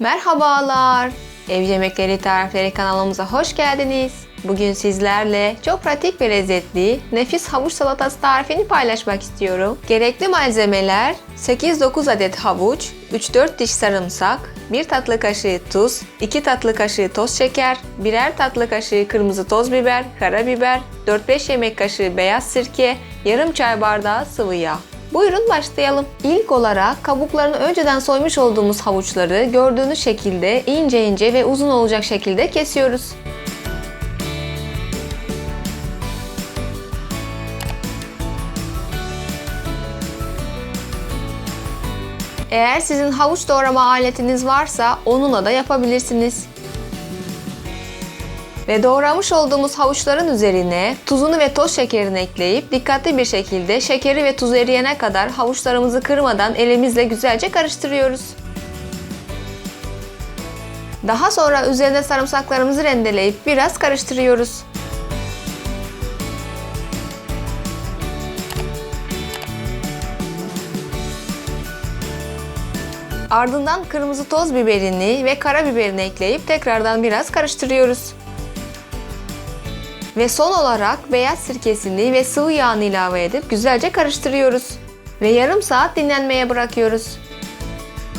Merhabalar. Ev Yemekleri Tarifleri kanalımıza hoş geldiniz. Bugün sizlerle çok pratik ve lezzetli nefis havuç salatası tarifini paylaşmak istiyorum. Gerekli malzemeler 8-9 adet havuç, 3-4 diş sarımsak, 1 tatlı kaşığı tuz, 2 tatlı kaşığı toz şeker, birer tatlı kaşığı kırmızı toz biber, karabiber, 4-5 yemek kaşığı beyaz sirke, yarım çay bardağı sıvı yağ. Buyurun başlayalım. İlk olarak kabuklarını önceden soymuş olduğumuz havuçları gördüğünüz şekilde ince ince ve uzun olacak şekilde kesiyoruz. Eğer sizin havuç doğrama aletiniz varsa onunla da yapabilirsiniz. Ve doğramış olduğumuz havuçların üzerine tuzunu ve toz şekerini ekleyip dikkatli bir şekilde şekeri ve tuzu eriyene kadar havuçlarımızı kırmadan elimizle güzelce karıştırıyoruz. Daha sonra üzerine sarımsaklarımızı rendeleyip biraz karıştırıyoruz. Ardından kırmızı toz biberini ve karabiberini ekleyip tekrardan biraz karıştırıyoruz. Ve son olarak beyaz sirkesini ve sıvı yağını ilave edip güzelce karıştırıyoruz. Ve yarım saat dinlenmeye bırakıyoruz.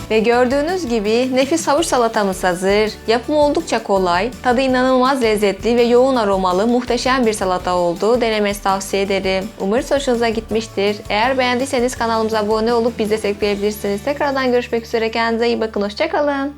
Ve gördüğünüz gibi nefis havuç salatamız hazır. Yapımı oldukça kolay, tadı inanılmaz lezzetli ve yoğun aromalı muhteşem bir salata oldu. Denemesi tavsiye ederim. Umarız hoşunuza gitmiştir. Eğer beğendiyseniz kanalımıza abone olup bizi destekleyebilirsiniz. Tekrardan görüşmek üzere. Kendinize iyi bakın. Hoşçakalın.